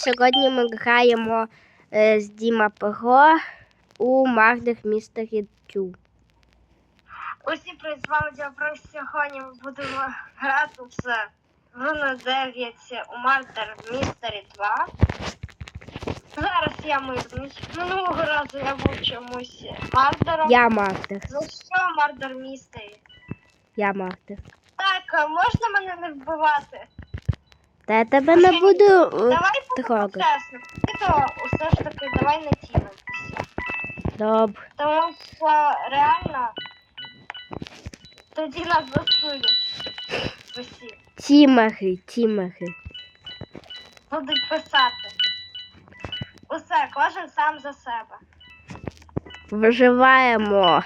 сьогодні ми граємо е, з Діма Пего у Мардих Містері Тю. Усім привіт, з вами Діапро. Сьогодні ми будемо грати з Руно 9 у Мардер Містері 2. Зараз я мирний. Минулого разу я був чомусь Мардером. Я Мардер. За що Мардер Містері? Я Мардер. Так, можна мене не вбивати? Та я тебе не буду е, Давай трогати. то усе ж таки давай не тімитися. Добре. Тому що реально тоді нас засудять. Усі. Тімаги, тімаги. будуть писати. Усе, кожен сам за себе. Виживаємо.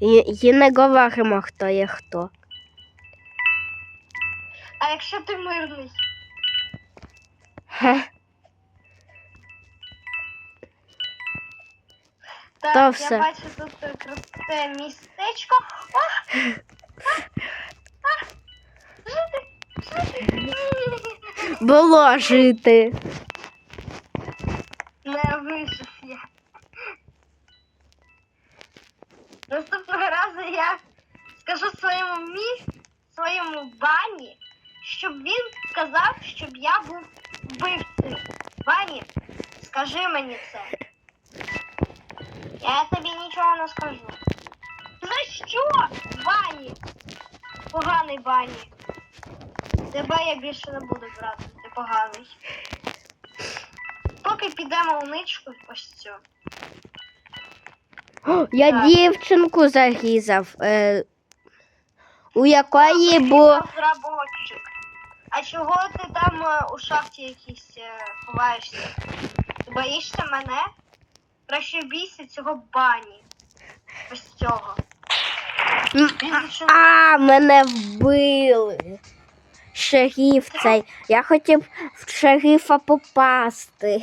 І, і не говоримо, хто є хто. А якщо ти мирний, Хе. так, То я все. бачу тут круте містечко. О! А! А! Жити! Жити! Було жити. Скажи мені це. Я тобі нічого не скажу. За що, Бані? Поганий бані. Тебе я більше не буду брати, ти поганий. Поки підемо у ничку, ось цю. О, я Так. дівчинку зарізав. Е, у якої. Розработчик. А чого ти там е, у шахті якійсь е, ховаєшся? Боїшся мене? Краще бійся цього бані. Ось цього. А, мене вбили. Шериф цей. Я хотів в шерифа попасти.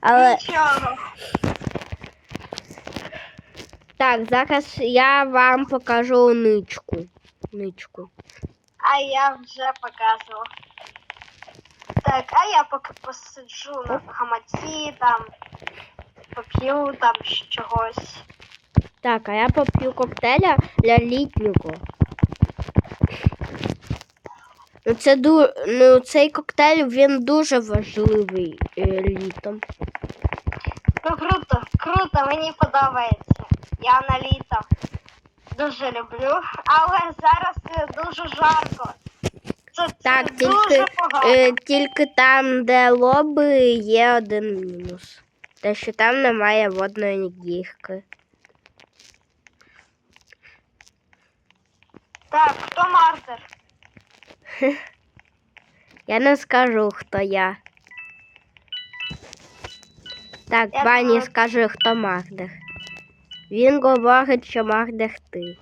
Але нічого. так, зараз я вам покажу ничку. Ничку. А я вже показував. Так, а я поки посиджу на хамаці, там, поп'ю там чогось. Так, а я поп'ю коктейля для літнього. Ну, це ду... ну, цей коктейль він дуже важливий е, літом. Ну круто, круто, мені подобається. Я на літо дуже люблю, але зараз е, дуже жарко. Так, тільки, е, тільки там, де лоби, є один мінус. Те, що там немає водної гірки. Так, хто мартер? Я не скажу, хто я. Так, Я Бані думала- скаже, хто Мардер. Він говорить, що Мардер ти.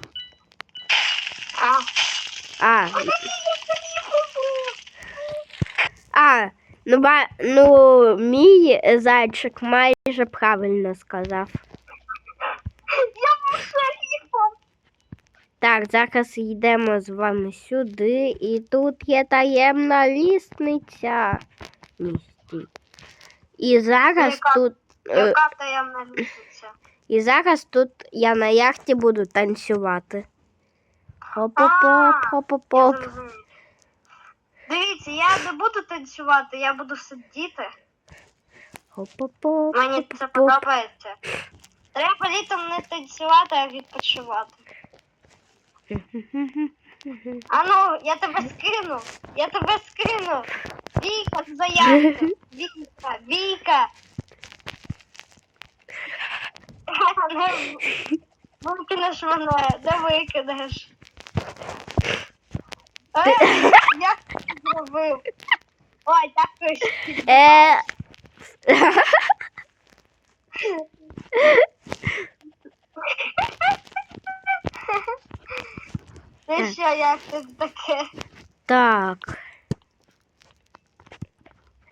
А. А, ну, ба, ну мій зайчик майже правильно сказав. Я був. Так, зараз йдемо з вами сюди, і тут є таємна лісниця. Ні. І зараз Яка? тут. е, Яка таємна лісниця? І зараз тут я на яхті буду танцювати. Хоп-поп. зрозумів. Дивіться, я не буду танцювати, я буду сидіти. Хоп-поп, Мені це подобається. Треба літом не танцювати, а відпочивати. А ну, я тебе скину. Я тебе скину. Віка, за яйця. Віка, Віка. Не Викинеш мене, не викинеш. Ей, як зробив? Ой, дякую. Е, Ти що, як це таке? так.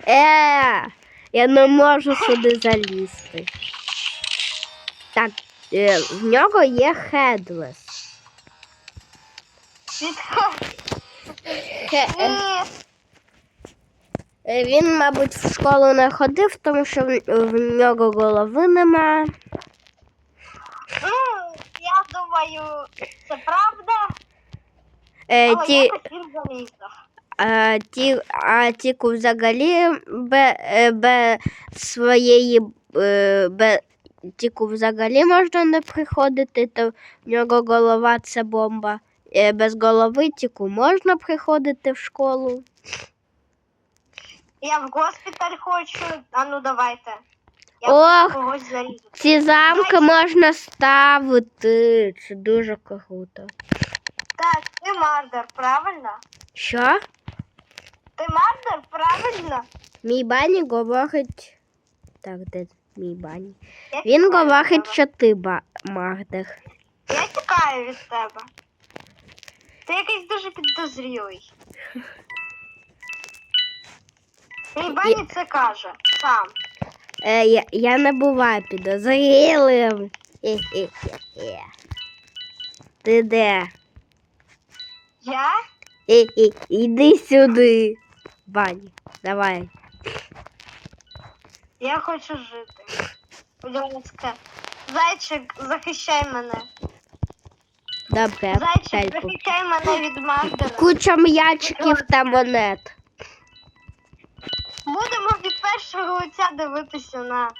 Е, я не можу сюди залізти. Так, е, в нього є хедлес. Відходь. Е, Ні, Е, Він, мабуть, в школу не ходив, тому що в, нього голови нема. Ну, я думаю, це правда, Е, але ті, а, ті, а тільки взагалі без, без своєї е, без, тільки взагалі можна не приходити, то в нього голова це бомба. Е, Без голови тільки можна приходити в школу. Я в госпіталь хочу. А ну давайте. Я Ох. когось зарізати. Ці замки можна ставити. Це дуже круто. Так, ти мардер, правильно? Що? Ти мардер, правильно? Мій бані говорить. Так, де мій бані? Я Він говорить, що ти ба- магдер. Я тікаю від тебе. Ти якийсь дуже підозрілий. Мій Бані це каже сам. Е, я, я не буваю підозрілим. Хе-хе-хе-хе. Ти де? Я? Хе-хе, Іди сюди. Бані, давай. Я хочу жити. Будь ласка. Зайчик, захищай мене. Добре, Зайчик, тельку. захищай мене від мардера. Куча м'ячиків та монет. Будемо від першого лиця дивитися на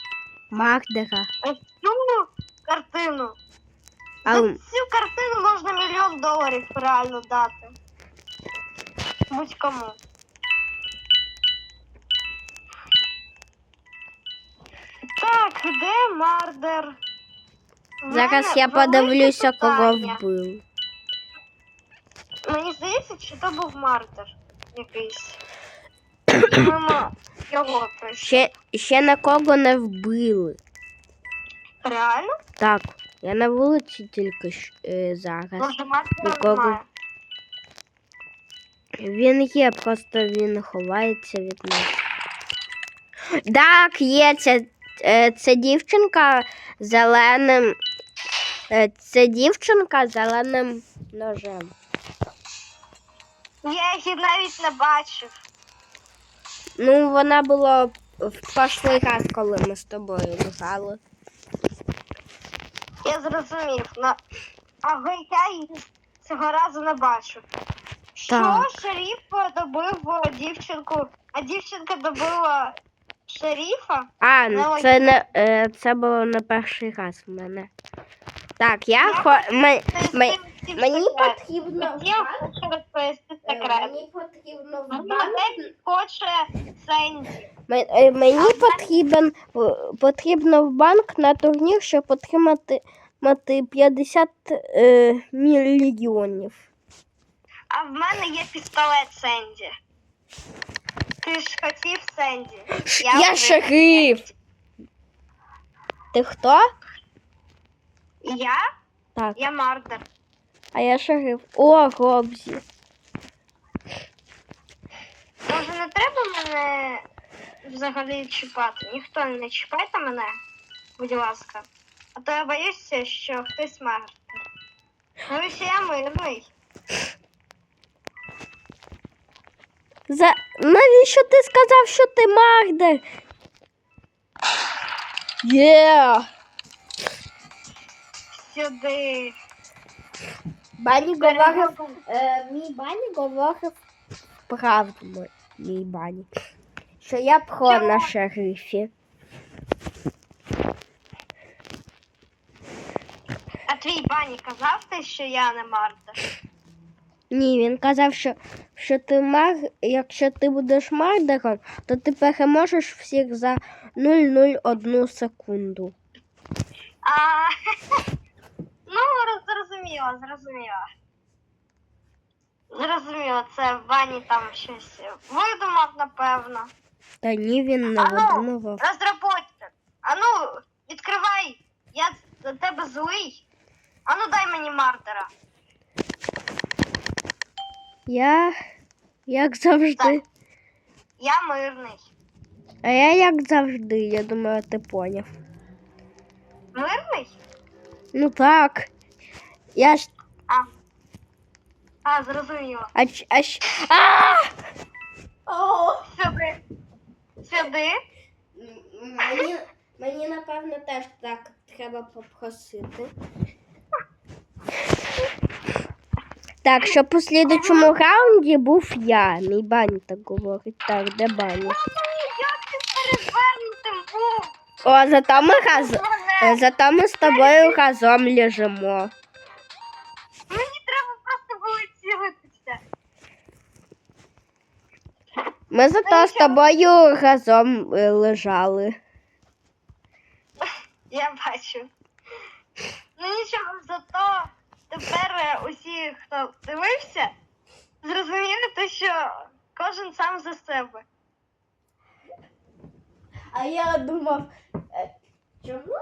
Магдера. ось цю картину. А, За цю картину можна мільйон доларів реально дати. Будь-кому. Так, де мардер? Зараз я подивлюся, кого вбив. Мені здається, що то був мардер якийсь. Мимо його. Ще, ще нікого не вбили. Реально? Так, я на вулиці тільки е, зараз. Може, мардера Нікого. немає. Він є, просто він ховається від нас. Так, є ця, е, це дівчинка з зеленим. Е, Це дівчинка з зеленим ножем. Я її навіть не бачив. Ну, вона була в прошлий раз, коли ми з тобою грали. Я зрозумів. На... Але я її цього разу не бачу. Що шеріф добив е, дівчинку, а дівчинка добила шеріфа? А, Ну, це не е, це було не перший раз в мене. Так, я Я хо... ми... Ми- мені потрібно. Я хочу розповісти секрет. Мені потрібно в банк хоче Сенді. Е, Мені потрібен, е, потрібно в банк на турнір, щоб отримати мати 50 е, мільйонів. А в мене є пістолет Сенді. Ти ж хотів Сенді. Я, вибрав шериф. Ти хто? Я? Так, Я мардер. а я шериф. О, Робзі. Може не треба мене взагалі чіпати? Ніхто не чіпайте мене, будь ласка. А то я боюся, що хтось мардер. Боюся, я мирний. За... Навіщо ти сказав, що ти Магдер? Є! Сюди. Бані говорив, е, мій бані говорив правду, мій бані. Що я про на шерифі. А твій бані казав ти, що я не мардер? Ні, він казав, що, що ти маг, якщо ти будеш мардером, то ти переможеш всіх за 0,01 секунду. А, ну, роз- зрозуміло, зрозуміло. Зрозуміло, це Вані там щось видумав, напевно. Та ні, він не Ану, видумував. розработчик. Ану, відкривай. Я за тебе злий. Ану, дай мені мардера. Я як завжди. Так. Я мирний. А я як завжди, я думаю, ти поняв. Мирний? Ну так. Я ж. А. А, зрозуміло. А, ч- а, а! Сюди. сліди. Мені, мені напевно теж так треба попросити. Так, що по слідучому раунді був я. Мій бані так говорить. Так, де бані? О, зато ми раз... Мене. зато ми з тобою разом лежимо. Мені треба просто було. Ми зато з тобою разом е, лежали. Я бачу. Ну нічого, зато тепер е, усі, хто дивився, зрозуміли те, що кожен сам за себе. А я думав, е, чому?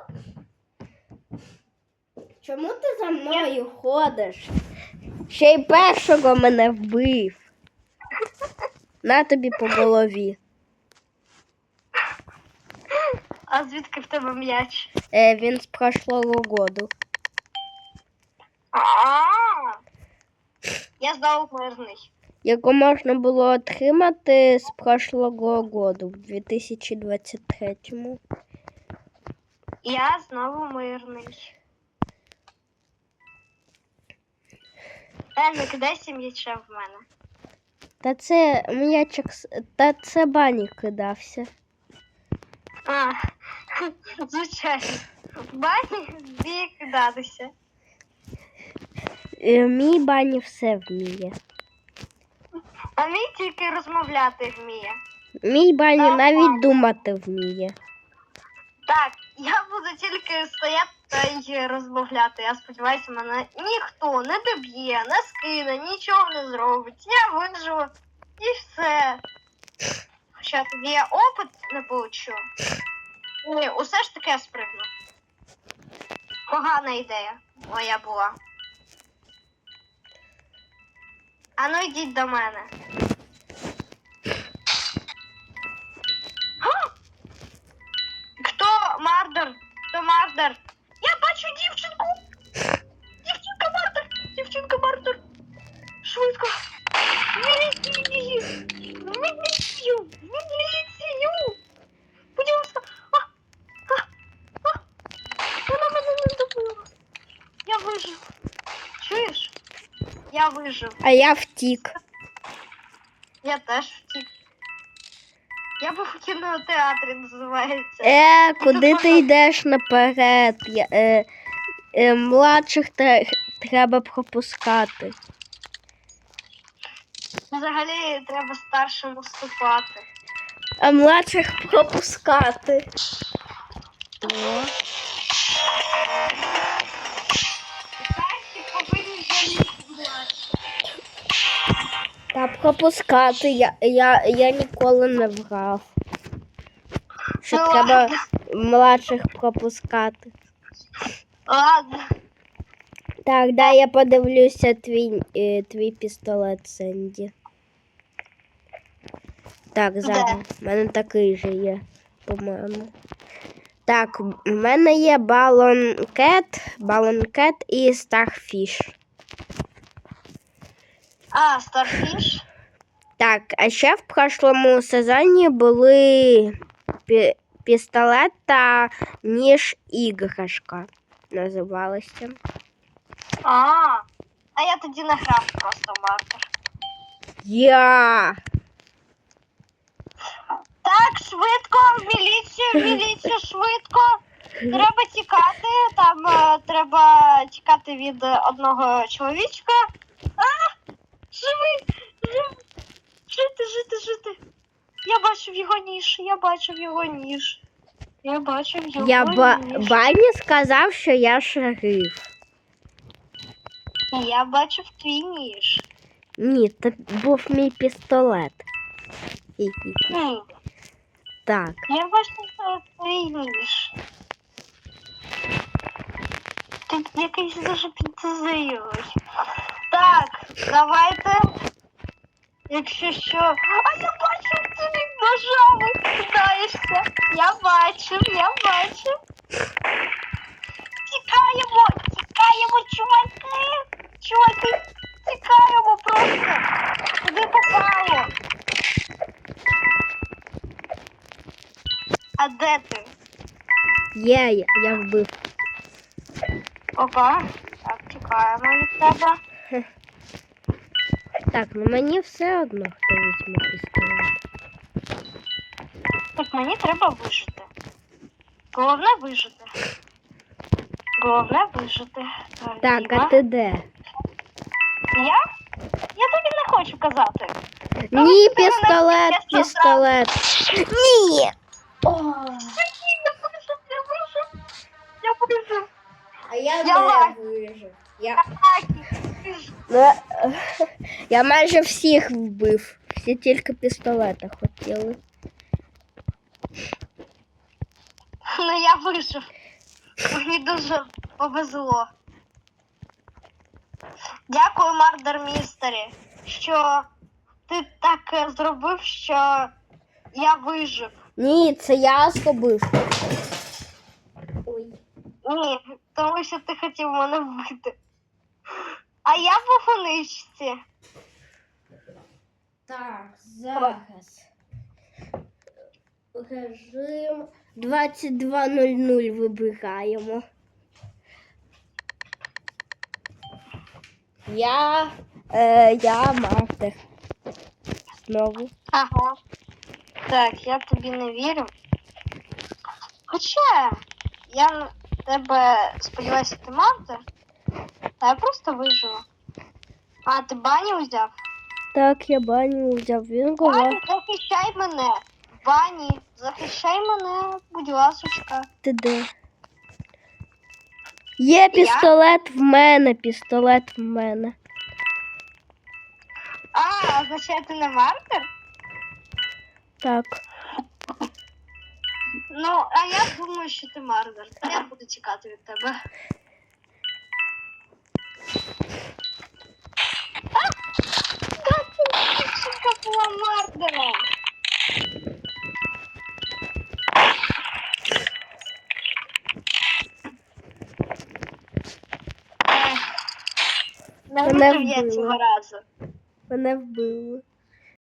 Чому ти за мною ходиш? Ще й першого мене вбив. На тобі по голові. А звідки в тебе м'яч? Е, він з прошлого. А. Я знову мирний. Його можна було отримати з прошлого року, в 2023-му. Я знову мирний. Енник, де сім'яча в мене? Та це м'ячик, та це бані кидався. А, звичайно. Бані вміє кидатися. Е, Мій бані все вміє. А мій тільки розмовляти вміє. Мій бані навіть думати вміє. Так, я буду тільки стояти та й розмовляти. Я сподіваюся, мене ніхто не доб'є, не скине, нічого не зробить. Я виживу і все. Хоча тоді я опит не получу. Ні, усе ж таки я спригну. Погана ідея моя була. А ну йдіть до мене. Хто Мардер? Хто Мардер? Я бачу дівчинку! Дівчинка Мардер! Дівчинка Мардер! Швидко! В Міліцію! В Міліцію! В Міліцію! Будь ласка! А! А! А! Вона мене не добила! Я вижив! Чуєш? Я вижив. А я втік. Я теж втік. Я був у кінотеатрі, називається. Е, куди ти йдеш наперед? Я, е, е, младших те- треба пропускати. Взагалі треба старшим уступати. А младших пропускати. О. пропускати я, я, я ніколи не вграв. Що Ну, треба ладно. младших пропускати. Ладно. Так, дай я подивлюся твій, е, твій пістолет, Сенді. Так, зараз. У мене такий же є, по-моєму. Так, в мене є балонкет, балонкет і старфіш. А, Старфіш? Так, а ще в прошлому сезоні були пі- пістолет та ніж іграшка називалося. А, а я тоді не грав просто маркер. Я. Так, швидко, в міліцію, в міліцію, швидко. Треба тікати, там е, треба тікати від одного чоловічка. А! Живи! Жити. Я бачив його ніж, я бачив його ніж. Я бачив його Я ба- ніж. Бані сказав, що я шериф. Я бачив твій ніж. Ні, це був мій пістолет. Хм, Так. я бачив е, твій ніж. Ти якийсь дуже підозрілий. Так, давайте. Якщо що. А я бачив, ти від ножами кидаєшся. Я бачив, я бачив. Тікаємо, тікаємо, чуваки. Чуваки, тікаємо просто. Куди попало? А де ти? Є, я, я вбив. Опа. Так, чекаємо від тебе. Так, ну мені все одно, хто візьме пістолет. Так мені треба вижити. Головне вижити. Головне вижити. Так, а Аліна. ти де? Я? Я тобі не хочу казати. Ні, ти мене пістолет, тільки що пістолет. Ні. О, Я вижив, я вижив. Я вижив. а я, Я лайк. вижив. Я... Ну, я майже всіх вбив. Всі тільки пістолета хотіли. Ну я вижив. Мені дуже повезло. Дякую, Мардер Містері, що ти так зробив, що я вижив. Ні, це я зробив. Ой. Ні, тому що ти хотів мене вбити. А я був у. Так, зараз. Режим 22.00 вибираємо. Я, е, я мастер. Знову. Ага. Так, я тобі не вірю. Хоча я на тебе сподіваюся, ти мати, а я просто виживу. А, ти баню взяв? Так, я баню взяв. Він голова. Захищай мене. Бані, захищай мене, будь ласочка. Ти де? Є пістолет в мене, пістолет в мене. А, означає, ти не мартер? Так. Ну, а я думаю, що ти мардер. Я буду чекати від тебе. Мене я цього разу. Мене вбили.